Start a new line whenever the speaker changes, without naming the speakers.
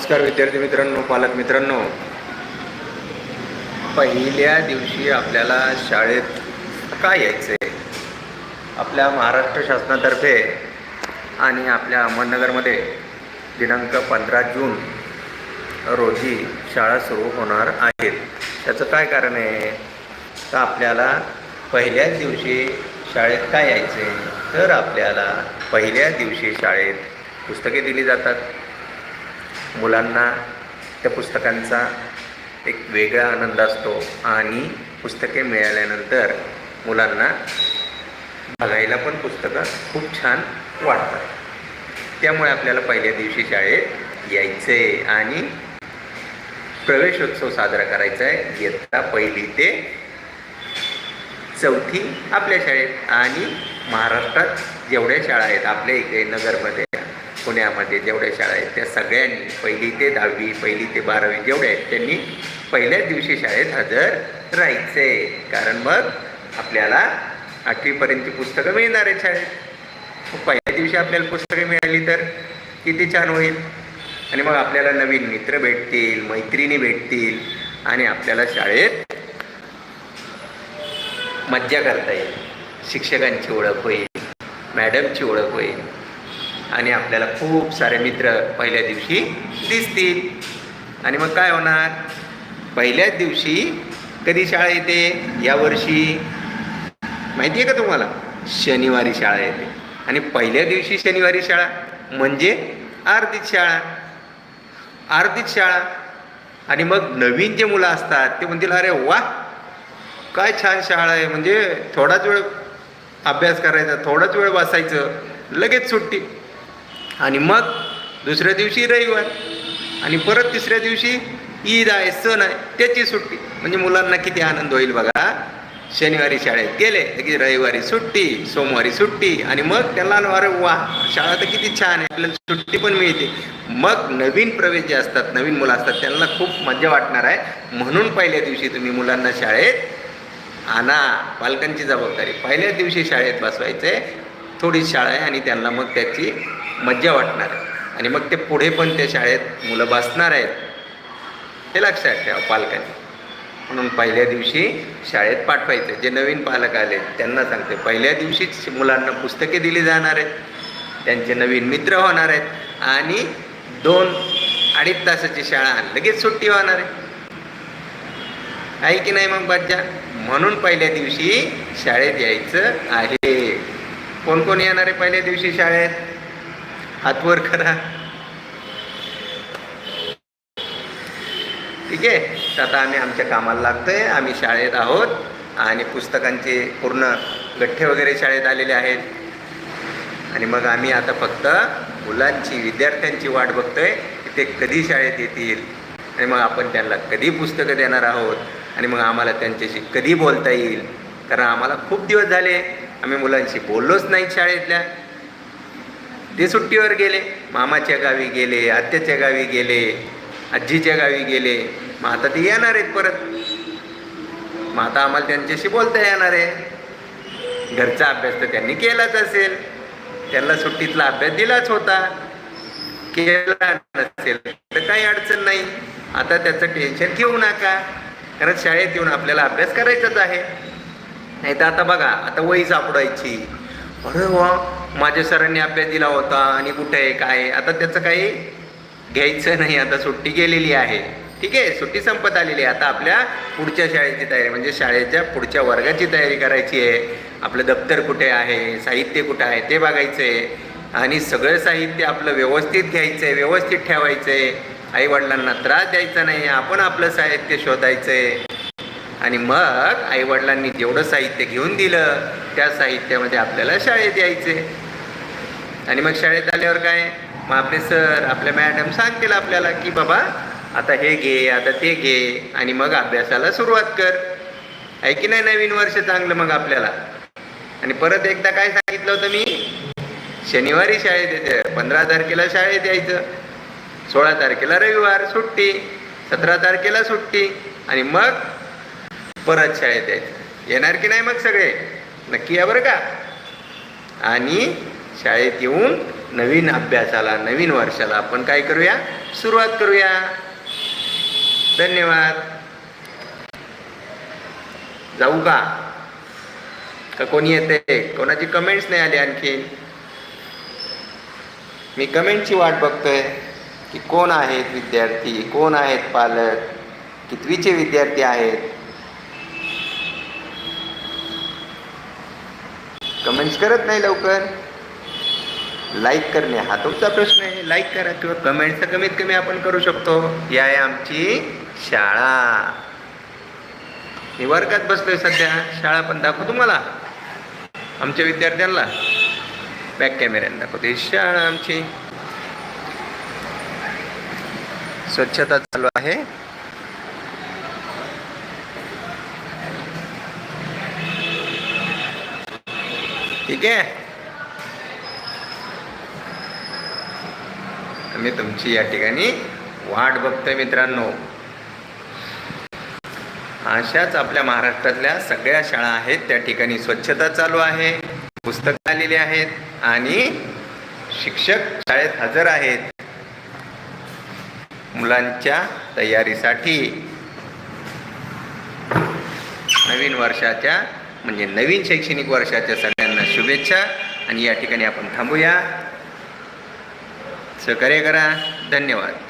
नमस्कार विद्यार्थी मित्रांनो पालक मित्रांनो. पहिल्या दिवशी आपल्याला शाळेत काय यायचं आहे आपल्या महाराष्ट्र शासनातर्फे आणि आपल्या अहमदनगरमध्ये दिनांक पंधरा जून रोजी शाळा सुरू होणार आहेत. त्याचं काय कारण आहे? तर आपल्याला पहिल्याच दिवशी शाळेत काय यायचं आहे तर आपल्याला पहिल्या दिवशी शाळेत पुस्तके दिली जातात. मुलांना त्या पुस्तकांचा एक वेगळा आनंद असतो आणि पुस्तके मिळाल्यानंतर मुलांना बघायला पण पुस्तकं खूप छान वाटतात. त्यामुळे आपल्याला पहिल्या दिवशी शाळेत यायचं आहे आणि प्रवेशोत्सव साजरा करायचा आहे. इयत्ता पहिली ते चौथी आपल्या शाळेत आणि महाराष्ट्रात जेवढ्या शाळा आहेत आपल्या इकडे नगरमध्ये पुण्यामध्ये जेवढ्या शाळा आहेत त्या सगळ्यांनी पहिली ते दहावी पहिली ते बारावी जेवढे आहेत त्यांनी पहिल्याच दिवशी शाळेत हजर राहायचे कारण मग आपल्याला आठवीपर्यंतची पुस्तकं मिळणार आहेत शाळेत पहिल्या दिवशी आपल्याला पुस्तकं मिळाली तर किती छान होईल? आणि मग आपल्याला नवीन मित्र भेटतील मैत्रिणी भेटतील आणि आपल्याला शाळेत मज्जा करता येईल. शिक्षकांची ओळख होईल मॅडमची ओळख होईल. आणि आपल्याला खूप सारे मित्र पहिल्या दिवशी दिसतील. आणि मग काय होणार? पहिल्याच दिवशी कधी शाळा येते? यावर्षी माहिती आहे का तुम्हाला? शनिवारी शाळा येते. आणि पहिल्या दिवशी शनिवारी शाळा म्हणजे आर्थिक शाळा. आर्थिक शाळा. आणि मग नवीन जे मुलं असतात ते म्हणतील अरे वा! काय छान शाळा आहे. म्हणजे थोडाच वेळ अभ्यास करायचा थोडाच वेळ बसायचं लगेच सुट्टी. आणि मग दुसऱ्या दिवशी रविवार. आणि परत तिसऱ्या दिवशी ईद आहे सण आहे त्याची सुट्टी. म्हणजे मुलांना किती आनंद होईल बघा. शनिवारी शाळेत गेले की रविवारी सुट्टी सोमवारी सुट्टी आणि मग त्यांना अरे वा शाळा तर किती छान आहे आपल्याला सुट्टी पण मिळते. मग नवीन प्रवेश जे असतात नवीन मुलं असतात त्यांना खूप मजा वाटणार आहे. म्हणून पहिल्या दिवशी तुम्ही मुलांना शाळेत आणा. पालकांची जबाबदारी. पहिल्या दिवशी शाळेत बसवायचं आहे थोडी शाळा आहे आणि त्यांना मग त्याची मज्जा वाटणार आहे. आणि मग ते पुढे पण त्या शाळेत मुलं बसणार आहेत. हे लक्षात ठेवा पालकांनी. म्हणून पहिल्या दिवशी शाळेत पाठवायचं. जे नवीन पालक आले त्यांना सांगते पहिल्या दिवशीच मुलांना पुस्तके दिली जाणार आहेत. त्यांचे नवीन मित्र होणार आहेत. आणि दोन अडीच तासाची शाळा लगेच सुट्टी होणार आहे. आहे की नाही मग बाज्या म्हणून पहिल्या दिवशी शाळेत यायचं आहे. कोण कोण येणार आहे पहिल्या दिवशी शाळेत? हातवर करा. ठीक आहे? तर आता आम्ही आमच्या कामाला लागतोय. आम्ही शाळेत आहोत आणि पुस्तकांचे पूर्ण गठ्ठे वगैरे शाळेत आलेले आहेत. आणि मग आम्ही आता फक्त मुलांची विद्यार्थ्यांची वाट बघतोय की ते कधी शाळेत येतील. आणि मग आपण त्यांना कधी पुस्तकं देणार आहोत? आणि मग आम्हाला त्यांच्याशी कधी बोलता येईल? कारण आम्हाला खूप दिवस झाले आम्ही मुलांशी बोललोच नाही शाळेतल्या. ते सुट्टीवर गेले. मामाच्या गावी गेले आत्याच्या गावी गेले आजीच्या गावी गेले. मग आता ते येणार आहेत परत. मग आता आम्हाला त्यांच्याशी बोलता येणार आहे. घरचा अभ्यास तर त्यांनी केलाच असेल. त्यांना सुट्टीतला अभ्यास दिलाच होता. केला नसेल तर काही अडचण नाही. आता त्याचं टेन्शन घेऊ नका. कारण शाळेत येऊन आपल्याला अभ्यास करायचाच आहे. नाही तर आता बघा आता वही सापडायची. अरे वा. माझ्या सरांनी अभ्यास दिला होता आणि कुठे आहे काय आता त्याचं काही घ्यायचं नाही आता सुट्टी गेलेली आहे. ठीक आहे सुट्टी संपत आलेली आहे. आता आपल्या पुढच्या शाळेची तयारी म्हणजे शाळेच्या पुढच्या वर्गाची तयारी करायची आहे. आपलं दप्तर कुठे आहे साहित्य कुठं आहे ते बघायचं आहे. आणि सगळं साहित्य आपलं व्यवस्थित घ्यायचं आहे व्यवस्थित ठेवायचं आहे. आईवडिलांना त्रास द्यायचा नाही आपण आपलं साहित्य शोधायचं आहे. आणि मग आईवडिलांनी जेवढं साहित्य घेऊन दिलं त्या साहित्यामध्ये आपल्याला शाळेत यायचे. आणि मग शाळेत आल्यावर काय? मग आपले सर आपल्या मॅडम सांगतील आपल्याला की बाबा आता हे घे आता ते घे आणि मग अभ्यासाला सुरुवात कर. आहे की नाही नवीन वर्ष चांगलं मग आपल्याला? आणि परत एकदा काय सांगितलं होतं मी? शनिवारी शाळेत येते. पंधरा तारखेला शाळेत यायचं. सोळा तारखेला रविवार सुट्टी. सतरा तारखेला सुट्टी. आणि मग परत शाळेत यायचं. येणार की नाही मग सगळे? नक्की या बरं का? आणि शाळेत येऊन नवीन अभ्यासाला नवीन वर्षाला आपण काय करूया? सुरुवात करूया. धन्यवाद. जाऊ का? का कोणी येते कोणाची कमेंट्स नाही आली आणखी मी कमेंटची वाट बघतोय की कोण आहेत विद्यार्थी कोण आहेत पालक? कितवीचे विद्यार्थी आहेत? कमेंट्स करत नाही लवकर. लाईक करणे हा तुमचा प्रश्न आहे. लाईक करा किंवा कमेंट तर कमीत कमी आपण करू शकतो. या आहे आमची शाळा. मी वर्गात बसलोय सध्या. शाळा पण दाखवू तुम्हाला. आमच्या विद्यार्थ्यांना. बॅक कॅमेऱ्याने दाखवतो. ही शाळा आमची. स्वच्छता चालू आहे. ठीक आहे? मी तुमची या ठिकाणी वाट बघतोय मित्रांनो. अशाच आपल्या महाराष्ट्रातल्या सगळ्या शाळा आहेत त्या ठिकाणी स्वच्छता चालू आहे पुस्तकं आलेली आहेत आणि शिक्षक शाळेत हजर आहेत. मुलांच्या तयारीसाठी. नवीन वर्षाच्या म्हणजे नवीन शैक्षणिक वर्षाच्या शुभेच्छा आणि या ठिकाणी आपण थांबूया. सहकार्य करा. धन्यवाद.